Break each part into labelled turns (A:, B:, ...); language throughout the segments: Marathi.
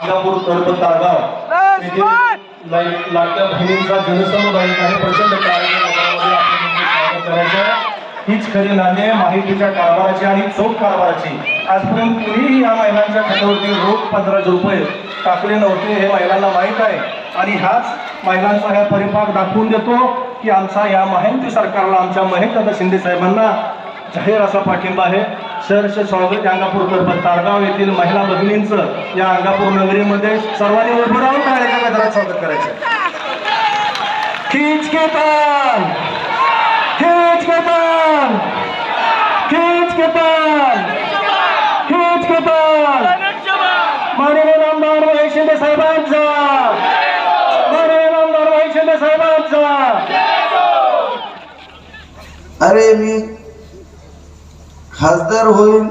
A: सिंगापूर तळपत ताळगाव लाडक्या बहिणींचा जनसमुदाय आणि प्रचंड करायचं. हीच खरी आहे माहितीच्या कारभाराची आणि चोख कारभाराची. आजपर्यंत कुणीही या महिलांच्या खात्यावरती रोख पंधराशे रुपये टाकले नव्हते हे महिलांना माहीत आहे. आणि ह्याच महिलांचा ह्या परिपाक दाखवून देतो की आमचा या महायुती सरकारला आमच्या महेशदादा शिंदे साहेबांना जाहीर असा पाठिंबा आहे. सहर्ष स्वागत या अंगापूर तारगाव येथील महिला भगिनींचं या अंगापूर नगरीमध्ये सर्वांनी उभं राहून टाळ्याच्या गजरात स्वागत करायचं? खिच के पान खिच के पान खिच के पान खिच के पान माननीय नामदार महेश शिंदे साहेबांचा! माननीय नामदार महेश शिंदे साहेबांचा!
B: अरे मी खासदार होईल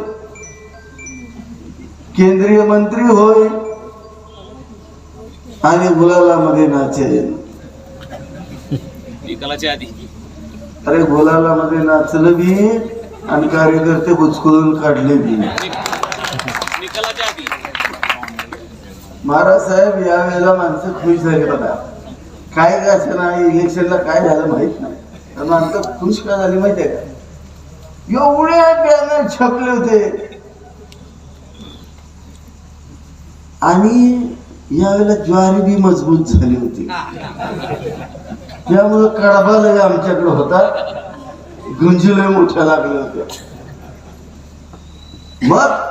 B: केंद्रीय मंत्री होईल आणि गुलालामध्ये नाचेल.
C: निकालाच्या आधी.
B: अरे गुलालामध्ये नाचलं मी आणि कार्यकर्ते बुचकळून काढले
C: आधी.
B: महाराज साहेब यावेळेला माणसं खुश झाली बघा. काय का असं नाही इलेक्शनला काय झालं माहीत नाही. तर माणसं खुश का झाली माहिती आहे का? एवढे बॅनर छापले होते. आणि यावेळेला ज्वारी बी मजबूत झाली होती. त्यामुळे कडबा लय आमच्याकडे होता. गुंजिले मोठ्या लागल्या होत्या. मग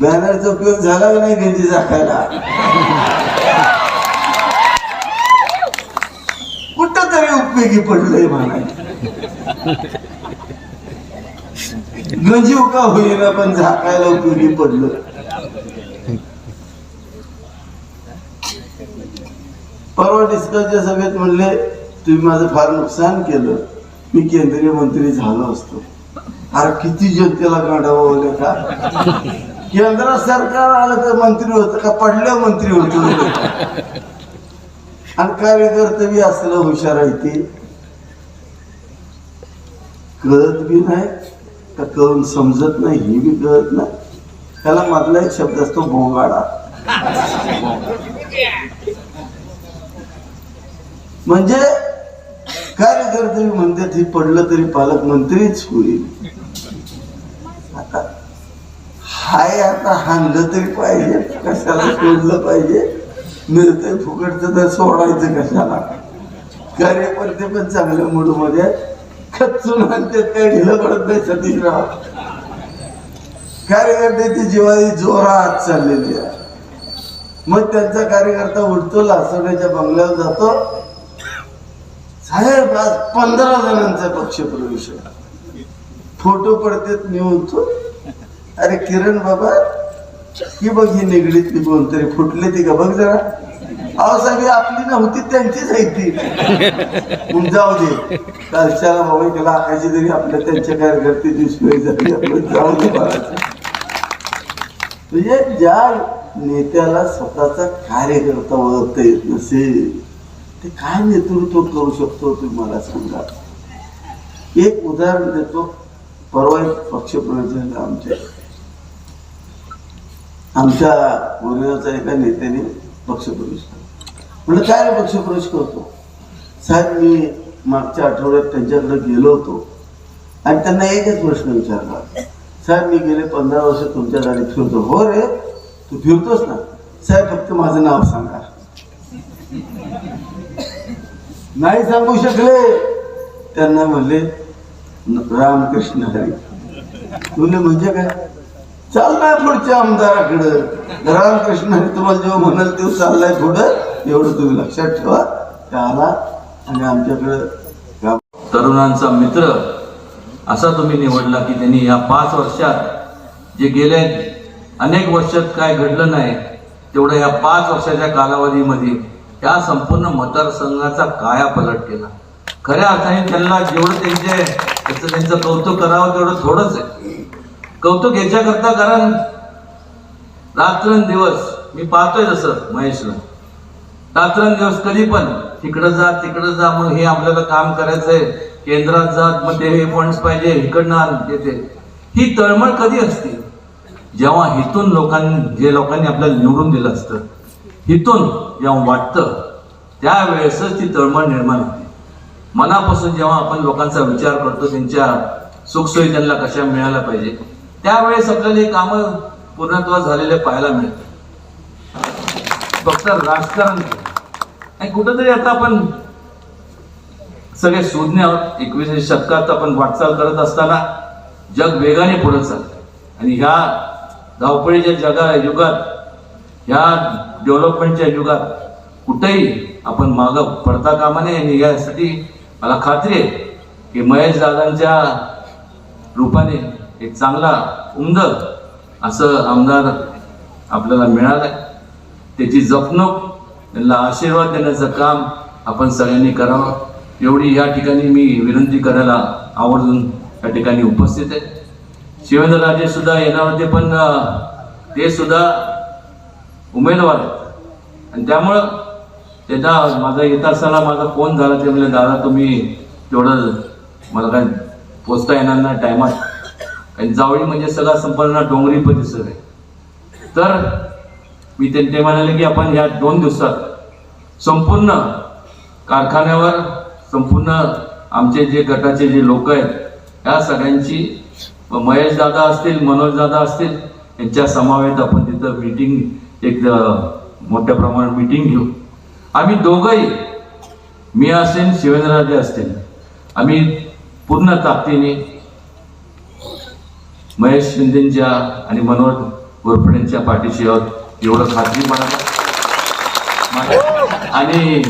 B: बॅनरचा उपयोग झाला का नाही गंजी झाकायला कुठं पडलंय मला. गंजीव का होईना पण झाकायला उपयोगी पडलं. परवा डिस्कसच्या सभेत म्हणले तुम्ही माझं फार नुकसान केलं. मी केंद्रीय मंत्री झालो असतो. अरे किती जनतेला गांडावलं का? केंद्र सरकार आलं तर मंत्री होतं का? पडल्या मंत्री होतो. आणि कार्यकर्ते बी असलं हुशार आहे ते? कळत बी नाही का कळून समजत नाही हे बी कळत नाही. त्याला मधला एक शब्द असतो भोंगाडा. म्हणजे कार्यकर्ते बी म्हणतात हे पडलं तरी पालकमंत्रीच होईल. आता हाय आता हाणलं तरी पाहिजे कशाला सोडलं पाहिजे? मिळतंय फुकटचं तर सोडायचं कशाला? कार्यकर्ते पण चांगल्या मूडमध्ये खचून म्हणतात काय ढिलं पडत नाही सतीशराव. कार्यकर्त्याची जिवाळी जोरात चाललेली आहे. मग त्यांचा कार्यकर्ता उठतो लासवण्याच्या बंगल्यावर जातो. साहेब आज पंधरा जणांचा पक्ष प्रवेश फोटो पडतात मी म्हणतो अरे किरण बाबा ही बघ ही निगडीतली कोणतरी फुटले ती का बघ जरा. अहो सगळी आपली नव्हती त्यांचीच आहे ती. जाऊ दे. कालच्याला बाबा त्याला आकाशी तरी आपल्या त्यांच्या कार्यकर्ते दिसलोय झाली आपलं जाऊ दे म्हणजे ज्या नेत्याला स्वतःचा कार्यकर्ता ओळखता येत नसेल ते काय नेतृत्व करू शकतो तुम्ही मला सांगा? एक उदाहरण देतो. परवा एक पक्षप्रवेश झाला आमच्या. आमच्या वडिलाचा एका नेत्याने पक्षप्रवेश केला. म्हणलं काय रे पक्षप्रवेश करतो? साहेब मी मागच्या आठवड्यात त्यांच्याकडे गेलो होतो आणि त्यांना एकच प्रश्न विचारला. साहेब मी गेले पंधरा वर्ष तुमच्या गाडीत फिरतो. हो रे तू फिरतोस ना. साहेब फक्त माझं नाव सांगा. नाही सांगू शकले. त्यांना म्हणले रामकृष्ण हरी. तुले म्हणजे काय? चाललाय पुढच्या आमदाराकडं. रामकृष्ण तुम्हाला जेव्हा म्हणाल तेव्हा चाललाय पुढं एवढं तुम्ही लक्षात ठेवा. त्या आला आणि आमच्याकडं
D: तरुणांचा मित्र असा तुम्ही निवडला की त्यांनी या पाच वर्षात जे गेले अनेक वर्षात काय घडलं नाही तेवढं या पाच वर्षाच्या कालावधीमध्ये या संपूर्ण मतदारसंघाचा काया पलट केला. खऱ्या अर्थाने त्यांना जेवढं त्यांचे त्याचं त्यांचं कौतुक करावं तेवढं थोडंच आहे. कौतुक याच्याकरता कारण रात्रंदिवस मी पाहतोय जसं महेशला रात्रंदिवस कधी पण तिकडं जा तिकडं जा मग हे आपल्याला काम करायचंय. केंद्रात जा मग ते हे फंड्स पाहिजे इकडनं आण येते ही तळमळ कधी असते? जेव्हा हिथून लोकांनी जे लोकांनी आपल्याला निवडून दिलं असतं हिथून जेव्हा वाटतं त्यावेळेसच ती तळमळ निर्माण होते. मनापासून जेव्हा आपण लोकांचा विचार करतो त्यांच्या सुखसोयी त्यांना कशा मिळायला पाहिजे त्यावेळेस आपल्याला हे कामं पूर्णत्व झालेले पाहायला मिळतात. फक्त राजकारण आणि कुठंतरी आता आपण सगळे शोधणे आहोत. एकविसाव्या शतकात आपण वाटचाल करत असताना जग वेगाने पुढे चालतं आणि ह्या धावपळीच्या जगा युगात ह्या डेव्हलपमेंटच्या युगात कुठेही आपण मागं पडता कामा नये. आणि यासाठी मला खात्री आहे की महेश दादांच्या रूपाने एक चांगला उमद असं आमदार आपल्याला मिळालं त्याची जपणूक त्यांना आशीर्वाद देण्याचं काम आपण सगळ्यांनी करावं. एवढी या ठिकाणी मी विनंती करायला आवर्जून या ठिकाणी उपस्थित आहे. शिवेंद्रराजे सुद्धा येणार होते पण ते सुद्धा उमेदवार आहेत. आणि त्यामुळं त्याचा माझा येत असताना माझा फोन झाला ते म्हणजे दादा तुम्ही तेवढं मला काय पोचता येणार नाही टायमात आणि जावळी म्हणजे सगळा संपूर्ण डोंगरी परिसर आहे. तर मी ते ते म्हणाले की आपण या दोन दिवसात संपूर्ण कारखान्यावर संपूर्ण आमचे जे गटाचे जे लोक आहेत या सगळ्यांची महेश दादा असतील मनोज दादा असतील यांच्या समावेत आपण तिथं मीटिंग एक मोठ्या प्रमाणात मीटिंग घेऊ. आम्ही दोघंही मी असेल शिवेंद्रराजे असतील आम्ही पूर्ण ताकदीने महेश शिंदेच्या आणि मनोज गोरफडेंच्या पाठीशी आहोत. एवढं खात्री मला. आणि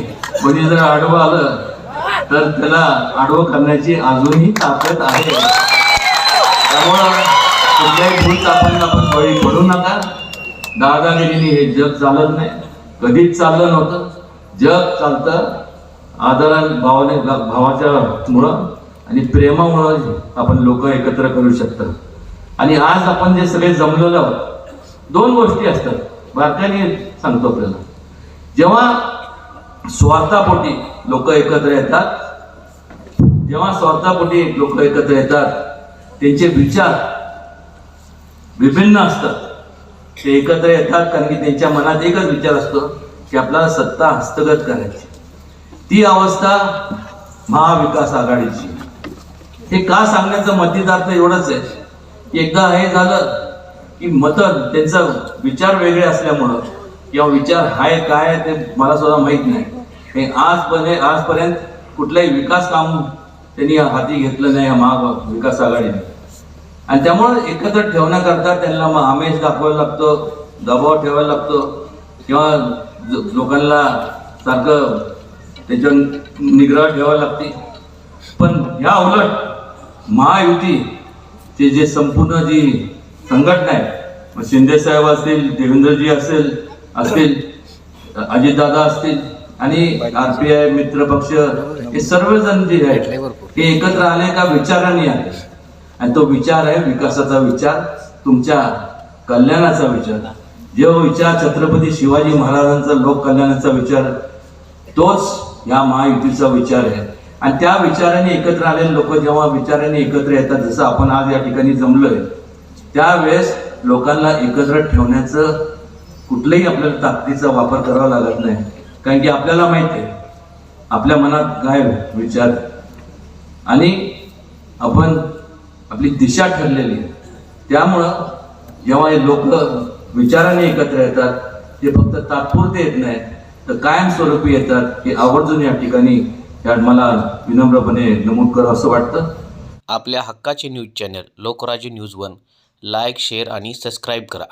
D: कोणी जर आडवं आलं तर त्याला आडवं करण्याची अजूनही ताकद आहे. त्यामुळं कुठल्याही भूल आपण बळी पडू नका. दादागिरीने हे जग चालत नाही. कधीच चाललं नव्हतं. जग चालतं आदरा भावाने भावाच्या मुळं आणि प्रेमामुळं आपण लोक एकत्र करू शकतात आणि आज आपण जे सगळे जमलेलो आहोत दोन गोष्टी असतात. भारताने सांगतो आपल्याला. जेव्हा स्वार्थापोटी लोक एकत्र येतात जेव्हा स्वार्थापोटी लोक एकत्र येतात त्यांचे विचार विभिन्न असतात. ते एकत्र येतात कारण की त्यांच्या मनात एकच विचार असतो की आपल्याला सत्ता हस्तगत करायची. ती अवस्था महाविकास आघाडीची. हे का सांगण्याचं मतदार्थ एवढंच आहे. एकदा हे झालं की मत त्यांचा विचार वेगळे असल्यामुळं किंवा विचार हाय काय ते मला सुद्धा माहीत नाही. हे आजपर्यंत आजपर्यंत कुठलाही विकास काम त्यांनी हाती घेतलं नाही या महाविकास आघाडीने. आणि त्यामुळं एकत्र ठेवण्याकरता त्यांना मग आमेश दाखवायला लागतो दबाव ठेवायला लागतो किंवा लोकांना सारखं त्याच्यावर निग्रह ठेवायला लागते. पण ह्या उलट महायुती ते जे संपूर्ण जी संघटना आहे मग शिंदे साहेब असतील देवेंद्रजी असेल असतील अजितदादा असतील आणि आर पी आय मित्र पक्ष हे सर्वजण जे आहेत हे एकत्र आले का विचाराने आले? आणि तो विचार आहे विकासाचा विचार तुमच्या कल्याणाचा विचार. जो विचार छत्रपती शिवाजी महाराजांचा लोक कल्याणाचा विचार तोच या महायुतीचा विचार आहे. आणि त्या विचाराने एकत्र आलेले लोक जेव्हा विचाराने एकत्र येतात जसं आपण आज या ठिकाणी जमलोय त्यावेळेस लोकांना एकत्र ठेवण्याचं कुठलंही आपल्याला ताकदीचा वापर करावा लागत नाही. कारण की आपल्याला माहिती आहे आपल्या मनात काय विचार आणि आपण आपली दिशा ठरलेली आहे. त्यामुळं जेव्हा हे लोक विचाराने एकत्र येतात ते फक्त तात्पुरते येत नाहीत तर कायमस्वरूपी येतात हे आवर्जून या ठिकाणी यात मला विनम्रपणे नमूद करावं असं वाटतं.
C: आपल्या हक्काचे news channel Lokrajya news one like share आणि सबस्क्राईब करा.